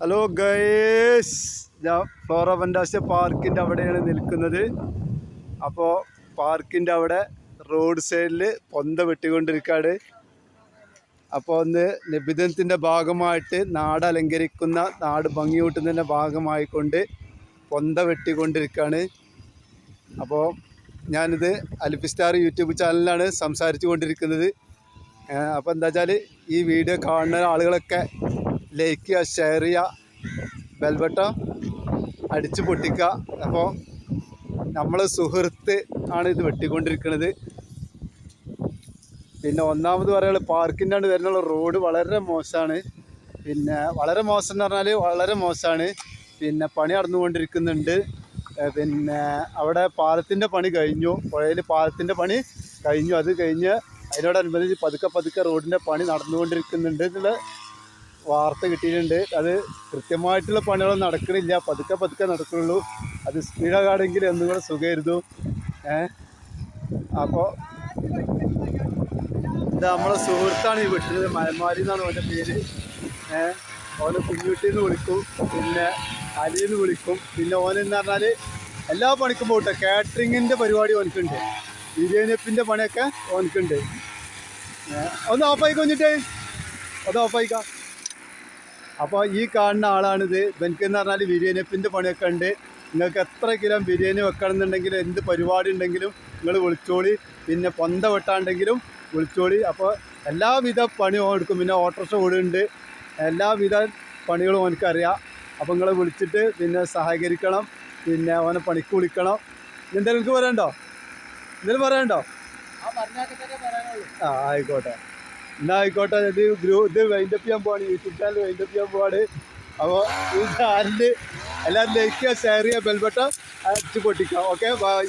Hello ഞാൻ Flora വൻഡാസ് പാർക്കിന്റെ അവിടെയാണ് നിൽക്കുന്നത്. അപ്പോൾ പാർക്കിന്റെ അവിടെ റോഡ് സൈഡിൽ പൊന്ത വെട്ടിക്കൊണ്ടിരിക്കുകയാണ് അപ്പോൾ ഒന്ന് നിബിധനത്തിന്റെ ഭാഗമായിട്ട് നാട് അലങ്കരിക്കുന്ന നാട് ഭംഗി കൂട്ടുന്നതിന്റെ ഭാഗമായിക്കൊണ്ട് പൊന്ത വെട്ടിക്കൊണ്ടിരിക്കുകയാണ് അപ്പോൾ ഞാനിത് അലിഫി സ്റ്റാർ യൂട്യൂബ് ചാനലിലാണ് സംസാരിച്ചു കൊണ്ടിരിക്കുന്നത് അപ്പോൾ എന്താ വെച്ചാൽ ഈ വീഡിയോ കാണുന്ന ആളുകളൊക്കെ ലൈക്ക് ചെയ്യുക ഷെയർ ചെയ്യുക. ബെൽബട്ടം അടിച്ചു പൊട്ടിക്കുക. അപ്പോൾ നമ്മൾ സുഹൃത്ത് ആണ് ഇത് വെട്ടിക്കൊണ്ടിരിക്കുന്നത് പിന്നെ ഒന്നാമത് പറയുന്നത് പാർക്കിന്റെ ആണ് വരുന്നുള്ള റോഡ് വളരെ മോശമാണ്. പിന്നെ വളരെ മോശം എന്ന് പറഞ്ഞാൽ വളരെ മോശമാണ്. പിന്നെ പണി നടന്നുകൊണ്ടിരിക്കുന്നുണ്ട്. പിന്നെ അവിടെ പാലത്തിന്റെ പണി കഴിഞ്ഞു. പുഴയിൽ പാലത്തിന്റെ പണി കഴിഞ്ഞു. അത് കഴിഞ്ഞ് അതിനോടനുബന്ധിച്ച് പതുക്കെ പതുക്കെ റോഡിന്റെ പണി നടന്നുകൊണ്ടിരിക്കുന്നുണ്ട് എന്നുള്ള വാർത്ത കിട്ടിയിട്ടുണ്ട്. അത് കൃത്യമായിട്ടുള്ള പണികളൊന്നും നടക്കണില്ല. പതുക്കെ പതുക്കെ നടക്കുള്ളൂ അത് സ്പീഡാകാണെങ്കിൽ എന്നും കൂടെ സുഖമായിരുന്നു. ഏ? അപ്പോൾ ഇത് നമ്മളെ സുഹൃത്താണ് ഈ വിട്ടത്. മലമാരി എന്നാണ് അവന്റെ പേര്. ഏ? ഓനെ കുഞ്ഞുട്ടി എന്ന് വിളിക്കും. പിന്നെ അലി എന്ന് വിളിക്കും. പിന്നെ ഓനെന്ന് പറഞ്ഞാൽ എല്ലാ പണിക്കും പോട്ടെ. കാറ്ററിങ്ങിന്റെ പരിപാടി ഓനക്കുണ്ട് ബിരിയാണിപ്പിന്റെ പണിയൊക്കെ ഓനക്കുണ്ട് ഒന്ന് ഓഫായി കൊഞ്ഞിട്ടേ? അത് ഓഫായിക്കാം അപ്പോൾ ഈ കാണുന്ന ആളാണിത്. എന്ന് പറഞ്ഞാൽ ബിരിയാണിപ്പിന്റെ പണിയൊക്കെ ഉണ്ട്. നിങ്ങൾക്ക് എത്ര കിലോ ബിരിയാണി വെക്കണം എന്നുണ്ടെങ്കിൽ എന്ത് പരിപാടി ഉണ്ടെങ്കിലും നിങ്ങൾ വിളിച്ചോളി. പിന്നെ പൊന്ത വെട്ടാണ്ടെങ്കിലും വിളിച്ചോളി. അപ്പോൾ എല്ലാവിധ പണിയും ഓടുക്കും എടുക്കും. പിന്നെ ഓട്ടോറിക്ഷ ഓടുന്നുണ്ട് എല്ലാവിധ പണികളും ഓനക്കറിയാം. അപ്പോൾ നിങ്ങൾ വിളിച്ചിട്ട് പിന്നെ സഹകരിക്കണം. പിന്നെ ഓനെ പണിക്ക് വിളിക്കണം. എന്തെങ്കിലും നിങ്ങൾക്ക് പറയണ്ടോ എന്തെങ്കിലും പറയണ്ടോ ആ ആയിക്കോട്ടെ. എന്നാ ഇത് ഗ്രൂപ്പ് ഇത് വൈൻഡപ്പ് ചെയ്യാൻ പോവാണ് യൂട്യൂബ് ചാനൽ വൈൻഡപ്പ് ചെയ്യാൻ പോവാണ്. അപ്പോൾ ഈ ചാനൽ എല്ലാവരും ലൈക്ക് ചെയ്യുക ഷെയർ ചെയ്യുക ബെൽബട്ട അടിച്ച് പൊട്ടിക്കുക. Okay bye